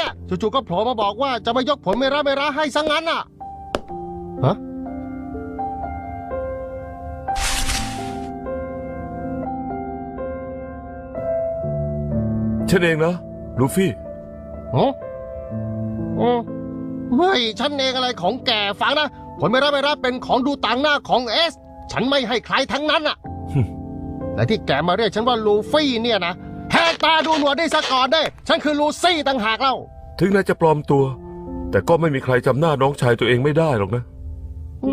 เนี่ยจู่ๆก็โผล่มาบอกว่าจะมายกผลไม่รับไม่ร้าให้ซะงั้นอะฮะฉันเองนะลูฟี่ฮะอืมไม่ฉันเองอะไรของแกฟังนะ ผลไม่รับไม่รับเป็นของดูต่างหน้าของเอส ฉันไม่ให้ใครทั้งนั้นอะฮึและที่แกมาเรียกฉันว่าลูฟี่เนี่ยนะ แหกตาดูหนวดได้ซะก่อนได้ฉันคือลูซี่ต่างหากเล่า ถึงนายจะปลอมตัว แต่ก็ไม่มีใครจำหน้าน้องชายตัวเองไม่ได้หรอกนะ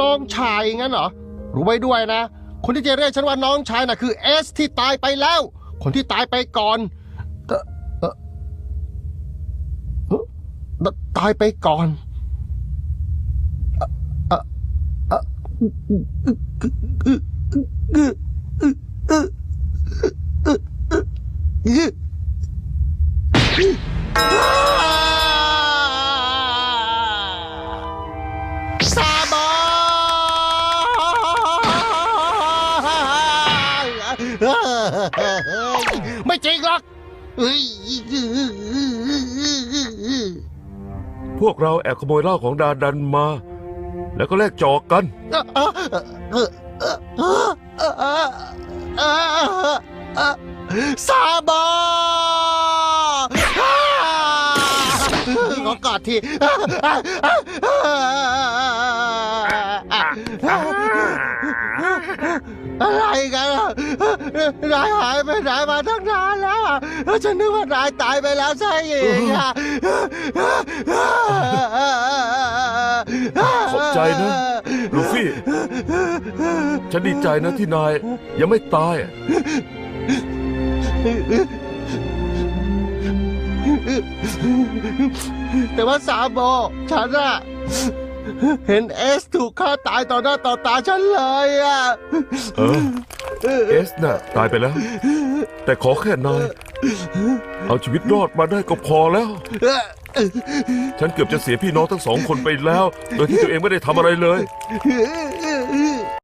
น้องชายงั้นเหรอ รู้ไว้ด้วยนะ คนที่จะเรียกฉันว่าน้องชายน่ะคือเอสที่ตายไปแล้ว คนที่ตายไปก่อนเอ่อเอ่อเอ่อตายไปก่อนเอ่อเอ่อ ซาบไม่จริงหรอก พวกเราแอบขโมยเหล้าของดาดันมา แล้วก็แลกจอกกัน ซาบอ ขอกอดทีอะไรกันอะนายหายไปไหนมาตั้งนานแล้วอะฉันนึกว่านายตายไปแล้วใช่ไหมอะขอบใจนะ ลูฟี่ ฉันดีใจนะที่นายยังไม่ตาย แต่ว่าซาโบฉันอะเห็นเอสถูกฆ่าตายต่อหน้าต่อตาฉันเลยอะเออ เอสน่ะ ตายไปแล้ว แต่ขอแค่นายเอาชีวิตรอดมาได้ก็พอแล้ว ฉันเกือบจะเสียพี่น้องทั้งสองคนไปแล้ว โดยที่ตัวเองไม่ได้ทำอะไรเลย